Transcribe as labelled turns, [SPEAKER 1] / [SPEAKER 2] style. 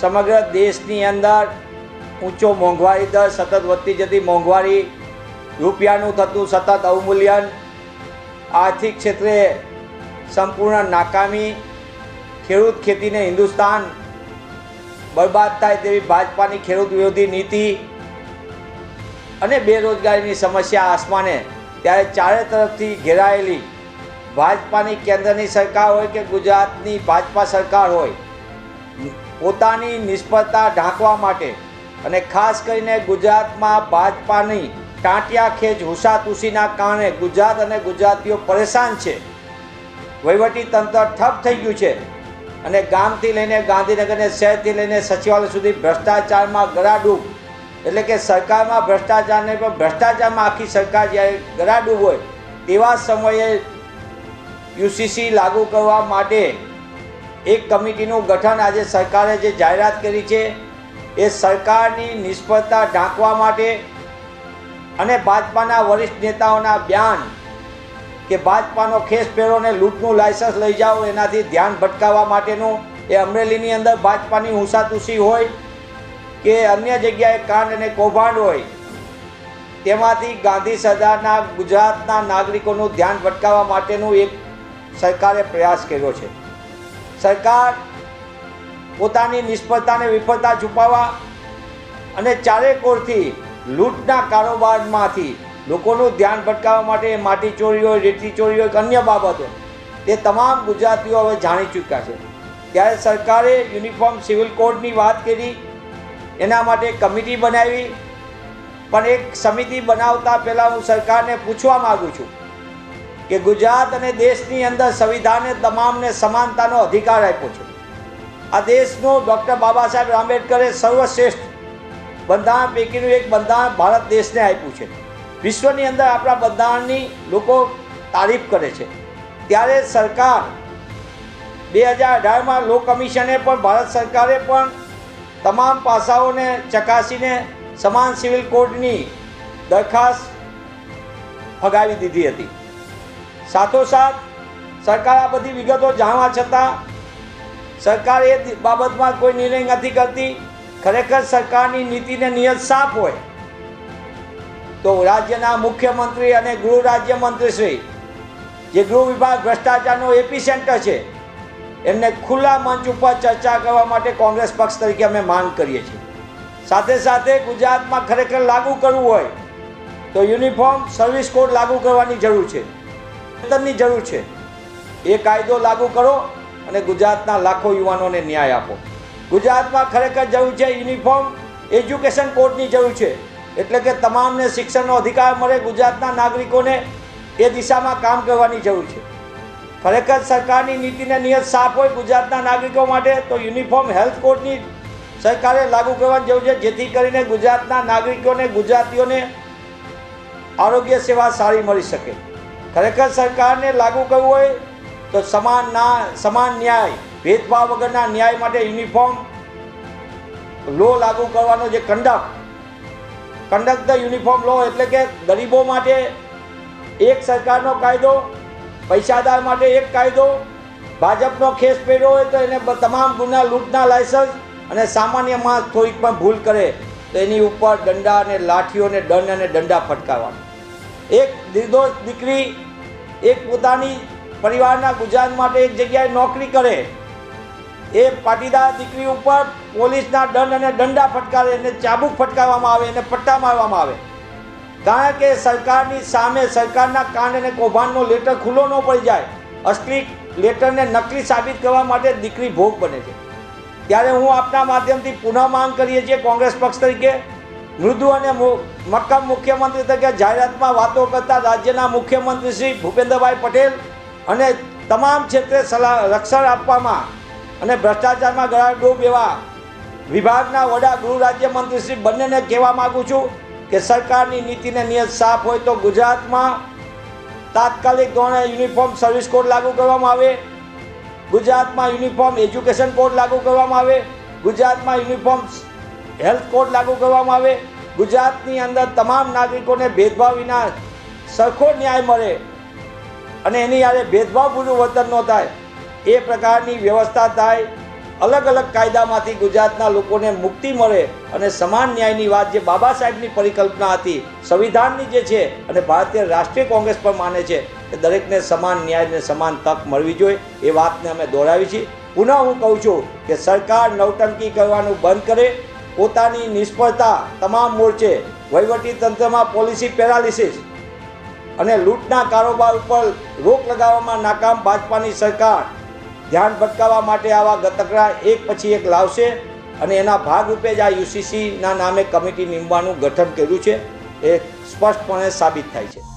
[SPEAKER 1] સમગ્ર દેશની અંદર ઊંચો મોંઘવારી દર સતત વધતી જતી મોંઘવારી રૂપિયાનું થતું સતત અવમૂલ્યન આર્થિક ક્ષેત્રે સંપૂર્ણ નાકામી. ખેડૂત ખેતીને હિન્દુસ્તાન બરબાદ થાય તેવી ભાજપાની ખેડૂત વિરોધી નીતિ અને બેરોજગારીની સમસ્યા આસમાને ત્યારે ચારે તરફથી ઘેરાયેલી. ભાજપાની કેન્દ્રની સરકાર હોય કે ગુજરાતની ભાજપા સરકાર હોય પોતાની નિષ્ફળતા ઢાંકવા માટે અને ખાસ કરીને ગુજરાતમાં ભાજપાની ટાંટિયા ખેંચ હુસાતુસીના કારણે ગુજરાત અને ગુજરાતીઓ પરેશાન છે. વહીવટી તંત્ર ઠપ થઈ ગયું છે અને ગામથી લઈને ગાંધીનગરને શહેરથી લઈને સચિવાલય સુધી ભ્રષ્ટાચારમાં ગરાડૂબ એટલે કે સરકારમાં ભ્રષ્ટાચારને પણ ભ્રષ્ટાચારમાં આખી સરકાર જ્યારે ગરાડૂબ હોય, તેવા સમયે યુસીસી લાગુ કરવા માટે એક કમિટીનું ગઠન આજે સરકારે જે જાહેરાત કરી છે, એ સરકારની નિષ્ફળતા ઢાંકવા માટે અને ભાજપાના વરિષ્ઠ નેતાઓના બ્યાન કે ભાજપાનો ખેસ પહેરોને લૂંટનું લાયસન્સ લઈ જાઓ, એનાથી ધ્યાન ભટકાવવા માટેનું એ અમરેલીની અંદર ભાજપાની હુંસાતુસી હોય કે અન્ય જગ્યાએ કાંડ અને કૌભાંડ હોય, તેમાંથી ગાંધી સરદારના ગુજરાતના નાગરિકોનું ધ્યાન ભટકાવવા માટેનું એક સરકારે પ્રયાસ કર્યો છે. સરકાર પોતાની નિષ્ફળતાને, વિફળતા છુપાવવા અને ચારે કોરથી લૂંટના કારોબારમાંથી લોકોનું ધ્યાન ભટકાવવા માટે માટી ચોરી હોય રેતી ચોરી હોય અન્ય બાબતો તે તમામ ગુજરાતીઓ હવે જાણી ચૂક્યા છે. ત્યારે સરકારે યુનિફોર્મ સિવિલ કોડની વાત કરી, એના માટે કમિટી બનાવી, પણ એક સમિતિ બનાવતા પહેલાં હું સરકારને પૂછવા માગું છું કે ગુજરાત અને દેશની અંદર સંવિધાને તમામને સમાનતાનો અધિકાર આપ્યો છે. આ દેશનો ડૉક્ટર બાબા સાહેબ આંબેડકરે સર્વશ્રેષ્ઠ બંધારણ પૈકીનું એક બંધારણ ભારત દેશને આપ્યું છે. વિશ્વની અંદર આપણા બંધારણની લોકો તારીફ કરે છે. ત્યારે સરકાર બે હજાર અઢારમાં લો કમિશને પણ ભારત સરકારે પણ તમામ પાસાઓને ચકાસીને સમાન સિવિલ કોડની દરખાસ્ત ફગાવી દીધી હતી. સાથોસાથ સરકાર આ બધી વિગતો જાણવા છતાં સરકાર એ બાબતમાં કોઈ નિર્ણય નથી કરતી. ખરેખર સરકારની નીતિને નિયત સાફ હોય તો રાજ્યના મુખ્યમંત્રી અને ગૃહ રાજ્યમંત્રી શ્રી જે ગૃહ વિભાગ ભ્રષ્ટાચારનો એપી સેન્ટર છે, એમને ખુલ્લા મંચ ઉપર ચર્ચા કરવા માટે કોંગ્રેસ પક્ષ તરીકે અમે માંગ કરીએ છીએ. સાથે સાથે ગુજરાતમાં ખરેખર લાગુ કરવું હોય તો યુનિફોર્મ સર્વિસ કોડ લાગુ કરવાની જરૂર છે. વેતનની જરૂર છે. એ કાયદો લાગુ કરો અને ગુજરાતના લાખો યુવાનોને ન્યાય આપો. ગુજરાતમાં ખરેખર જરૂર છે યુનિફોર્મ એજ્યુકેશન કોડની જરૂર છે. એટલે કે તમામને શિક્ષણનો અધિકાર મળે ગુજરાતના નાગરિકોને એ દિશામાં કામ કરવાની જરૂર છે. ખરેખર સરકારની નીતિને નિયત સાફ હોય ગુજરાતના નાગરિકો માટે તો યુનિફોર્મ હેલ્થ કોડની સરકારે લાગુ કરવાની જરૂર છે. જેથી કરીને ગુજરાતના નાગરિકોને ગુજરાતીઓને આરોગ્ય સેવા સારી મળી શકે. ખરેખર સરકારને લાગુ કરવું હોય તો સમાન ના સમાન ન્યાય, ભેદભાવ વગરના ન્યાય માટે યુનિફોર્મ લો લાગુ કરવાનો જે કંડક કંડક ધ યુનિફોર્મ લો એટલે કે ગરીબો માટે એક સરકારનો કાયદો, પૈસાદાર માટે એક કાયદો, ભાજપનો ખેસ પહેર્યો હોય તો એને તમામ ગુના લૂંટના લાયસન્સ અને સામાન્ય માણસ થોડીક પણ ભૂલ કરે તો એની ઉપર દંડા અને લાઠીઓ અને દંડ અને દંડા ફટકારવાના. એક નિર્દોષ દીકરી એક પોતાની પરિવારના ગુજરાત માટે એક જગ્યાએ નોકરી કરે. એ પાટીદાર દીકરી ઉપર પોલીસના દંડ અને દંડા ફટકારે એને ચાબુક ફટકારવામાં આવે, એને પટ્ટા મારવામાં આવે. કારણ કે સરકારની સામે સરકારના કાંડ અને કૌભાંડનો લેટર ખુલ્લો ન પડી જાય. અસલી લેટરને નકલી સાબિત કરવા માટે દીકરી ભોગ બને છે. ત્યારે હું આપના માધ્યમથી પુનઃ માંગ કરીએ છીએ કોંગ્રેસ પક્ષ તરીકે. મૃદુ અને મક્કમ મુખ્યમંત્રી તરીકે જાહેરાતમાં વાતો કરતા રાજ્યના મુખ્યમંત્રી શ્રી ભૂપેન્દ્રભાઈ પટેલ અને તમામ ક્ષેત્રે સલાહ રક્ષણ આપવામાં અને ભ્રષ્ટાચારમાં ગળા ડૂબ એવા વિભાગના વડા ગૃહ રાજ્યમંત્રી શ્રી બંનેને કહેવા માગું છું કે સરકારની નીતિને નિયત સાફ હોય તો ગુજરાતમાં તાત્કાલિક ધોરણે યુનિફોર્મ સર્વિસ કોડ લાગુ કરવામાં આવે. ગુજરાતમાં યુનિફોર્મ એજ્યુકેશન કોડ લાગુ કરવામાં આવે. ગુજરાતમાં યુનિફોર્મ હેલ્થ કોડ લાગુ કરવામાં આવે. ગુજરાતની અંદર તમામ નાગરિકોને ભેદભાવ વિના સરખો ન્યાય મળે અને એની યારે ભેદભાવપૂર્ણ વર્તન ન થાય. એ પ્રકારની વ્યવસ્થા થાય. અલગ અલગ કાયદામાંથી ગુજરાતના લોકોને મુક્તિ મળે અને સમાન ન્યાયની વાત જે બાબા સાહેબની પરિકલ્પના હતી, સંવિધાનની જે છે અને ભારતીય રાષ્ટ્રીય કોંગ્રેસ પણ માને છે કે દરેકને સમાન ન્યાય અને સમાન તક મળવી જોઈએ. એ વાતને અમે દોહરાવી છીએ. પુનઃ હું કહું છું કે સરકાર નવટંકી કરવાનું બંધ કરે. પોતાની નિષ્ફળતા તમામ મોરચે વહીવટી તંત્રમાં પોલિસી પેરાલિસિસ અને લૂંટના કારોબાર ઉપર રોક લગાવવામાં નાકામ ભાજપાની સરકાર. ધ્યાન ભટકાવવા માટે આવા ગતકડા એક પછી એક લાવશે અને એના ભાગરૂપે જ આ યુસીસીના નામે કમિટી નીમવાનું ગઠન કર્યું છે. એ સ્પષ્ટપણે સાબિત થાય છે.